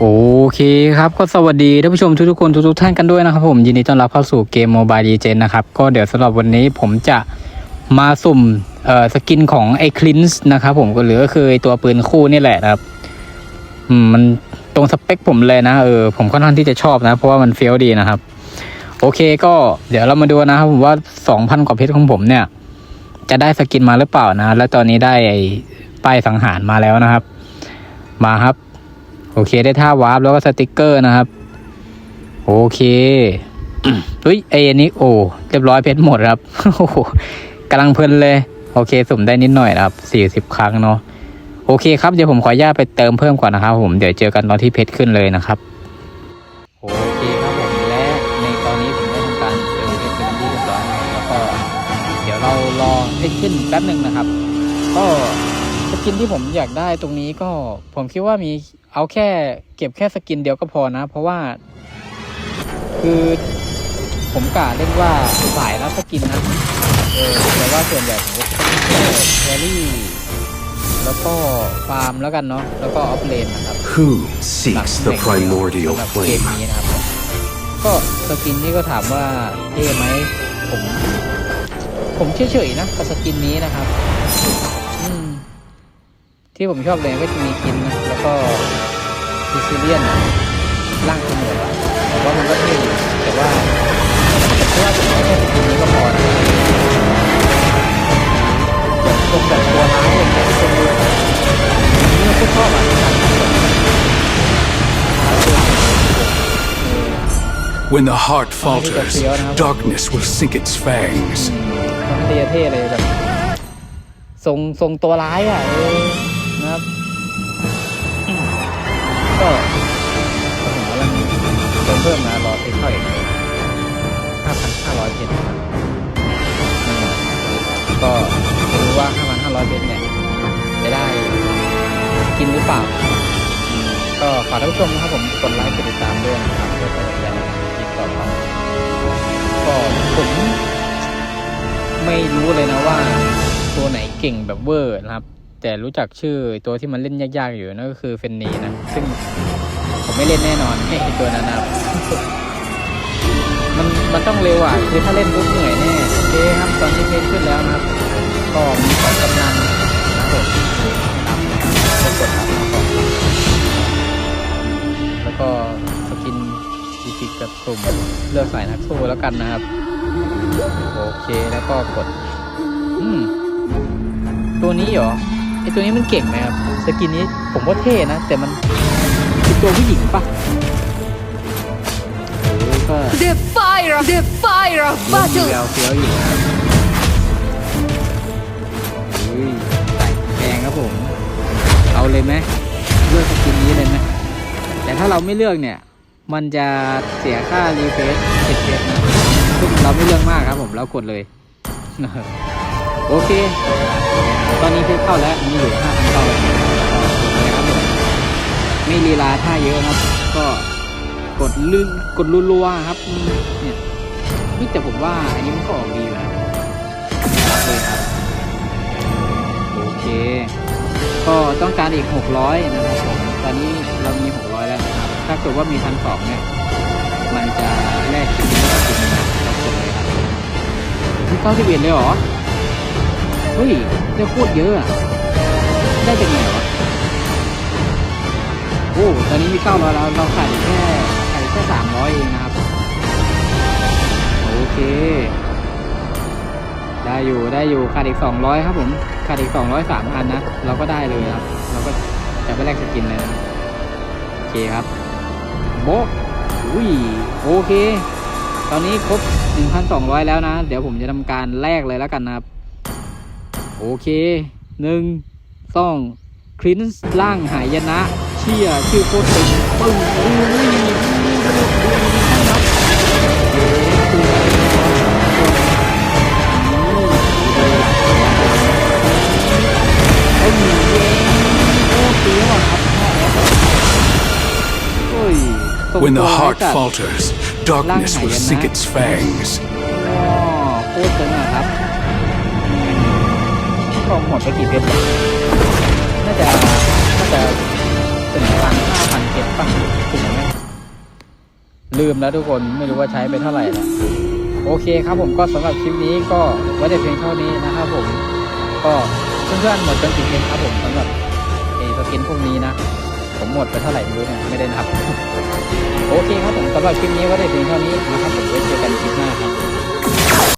โอเคครับก็สวัสดีท่านผู้ชมทุกๆคนทุกๆท่านกันด้วยนะครับผมยินดีต้อนรับเข้าสู่เกมโมบายดีเจนนะครับก็เดี๋ยวสำหรับวันนี้ผมจะมาสุ่มเอ่อสกินของไอ้คลินส์นะครับผมก็เหลือก็คือตัวปืนคู่นี่แหละนะครับอืมมันตรงสเปคผมเลยนะเออผมค่อนข้างที่จะชอบนะ เพราะว่ามันเฟี้ยวดีนะครับ โอเคก็เดี๋ยวเรามาดูนะครับผมว่าสองพันกว่าเพชรของผมเนี่ย จะได้สกินมาหรือเปล่านะ แล้วตอนนี้ได้ไอ้ป้ายสังหารมาแล้วนะครับ มาครับ โอเคได้ท่าวาร์ปแล้วก็สติกเกอร์นะครับ โอเคเฮ้ยไอ้อันนี้โอ้เรียบร้อยเพชรหมดครับโอ้โหกำลังเพลินเลย โอเค สุ่มได้นิดหน่อยนะครับสี่สิบครั้งเนาะโอเคครับเดี๋ยวผมขออนุญาตไปเติมเพิ่มก่อนนะครับ ผมเดี๋ยวเจอกันตอนที่เพชรขึ้นเลยนะครับโอเคครับผมและในตอนนี้ผมได้ทำการเติมเพชรเป็นที่เรียบร้อยแล้วแล้วก็ เดี๋ยวเรารอเพชรขึ้นแป๊บหนึ่งนะครับ ก็ส กินที่ผมอยากได้ตรงนี้ก็ผมคิดว่ามีเอาแค่เก็บแค่สกินเดียวก็พอนะ เพราะว่า คือผมกะเล่นว่าสายรับสกินนะเออแต่ว่าส่วนใหญ่ผมก็จะเป็นแค่แครี่แล้วก็ฟาร์มแล้วกันเนาะแล้วก็ออฟเลนนะครับ Who หลัก seeks แห the ล่ง primordial สำหรับเกม flame? นี้นะครับก็สกินนี่ก็ถามว่าเท่ไหมผม ผมเฉยๆนะกับสกินนี้นะครับอืม ที่ผมชอบเลยก็จะมีคินนะ แล้วก็ซิซิเลียนนะร่างขมวดอะผมว่ามันก็เท่อยู่แต่ว่าเพราะว่าผมเอาแค่สกินนี้ก็พอนะแบบตรงแบบตัวร้ายอย่างเงี้ยตรงนี้นี่ก็ชอบอะการทำแบบนี้ร้ายตัวเออ When the heart Ay, falters, qué feo, ¿no? darkness will sink its fangs. มันเท่เท่เลยแบบทรงทรงตัวร้ายอะ ก็ผมกำลังเติมเพิ่มมารอเทคเข้าอีกห้าพันห้าร้อยเพชรนะก็ไม่รู้ว่าห้าพันห้าร้อยเพชรเนี่ยจะได้กินหรือเปล่า ก็ฝากท่านผู้ชมนะครับผมกดไลค์กดติดตามด้วยนะครับเพื่อเป็นกำลังใจในคลิปต่อไปก็ผมไม่รู้เลยนะว่าตัวไหนเก่งแบบเวอร์นะครับ แต่รู้จักชื่อตัวที่มันเล่นยากๆอยู่นั่นก็คือเฟนนีนะ ซึ่งผมไม่เล่นแน่นอนไอ้ตัวนั้นนะมันมันต้องเร็วอะคือถ้าเล่นปุ๊บเหนื่อยแน่โอเคครับตอนนี้เพจขึ้นแล้วนะครับก็มีสองกำลังนะครับผมนะครับแล้วก็สกินดีพิกกับสุ่มเลือกสายนักสู้แล้วกันนะครับ โอเคแล้วก็กด อืมตัวนี้เหรอ อตัวนี้มันเก่งไหมครับ สกินนี้ผมว่าเท่นะ แต่มันเป็นตัวผู้หญิงปะเออก็ The fire of the fire of มี battle แววเฟี้ยวอยู่นะครับอุ้ยใส่แพงครับผม เอาเลยไหมเลือกสกินนี้เลยไหมแต่ถ้าเราไม่เลือกเนี่ย มันจะเสียค่ารีเฟรชเจ็ดเพชรนะซึ่งเราไม่เลือกมากครับผมเรากดเลย โอเค ตอนนี้เพชรเข้าแล้วมีอยู่ห้าพันเข้าแล้วนะครับผมไม่ลีลาท่าเยอะครับ ก็กดลื่นกดรัวๆครับเนี่ยนี่แต่ผมว่าอันนี้มันก็ออกดีอยู่นะรับเลยครับโอเค ก็ต้องการอีก 600 นะครับผมตอนนี้เรามี 600 แล้วนะครับ ถ้าเกิดว่ามีพันสองเนี่ยมันจะแลกกินได้กินนะเรากดเลยครับที่91เลยเหรอ เฮ้ยได้โคตรเยอะอะได้จากไหนวะโอ้ตอนนี้มี900แล้วเราขายแค่ขายแค่300เองนะครับ โอเค ได้อยู่ได้อยู่ขาดอีก200ครับผมขาดอีก200 3พันนะ เราก็ได้เลยครับ เราก็จะไปแลกสกินเลยนะโอเคครับโบะอุ้ยโอเค ตอนนี้ครบ 1,200 แล้วนะ เดี๋ยวผมจะทำการแลกเลยแล้วกันนะครับ โอเคหนึ่งสองคลินส์ล่างหายนะ เชี่ยชื่อโคตรเป็นปึ้งอุ้ยเย้ตัวเอ้ยเย้โอ้เสียวอะครับโอ้ยส่ง When the heart จัด falters, darkness will sink its fangs. ดไปกี่เพชรน่าจะน่าจะถึงพันห้าพันเพชรป่ะถึงไหมลืมแล้วทุกคนไม่รู้ว่าใช้ไปเท่าไหร่ล้โอเคครับผมก็สำหรับคลิปนี้ก็ไว้แต่เพียงเท่านี้นะครับผมก็เพื่อนๆหมดจนถึงเองครับผมสำหรับเอสกินพวกนี้นะผมหมดไปเท่าไหร่ไม่รู้นะไม่ได้นับ โอเคครับผมสำหรับคลิปนี้ไว้แต่เพียงเท่านี้นะครับผมไว้เจอกันคลิปหน้าครับ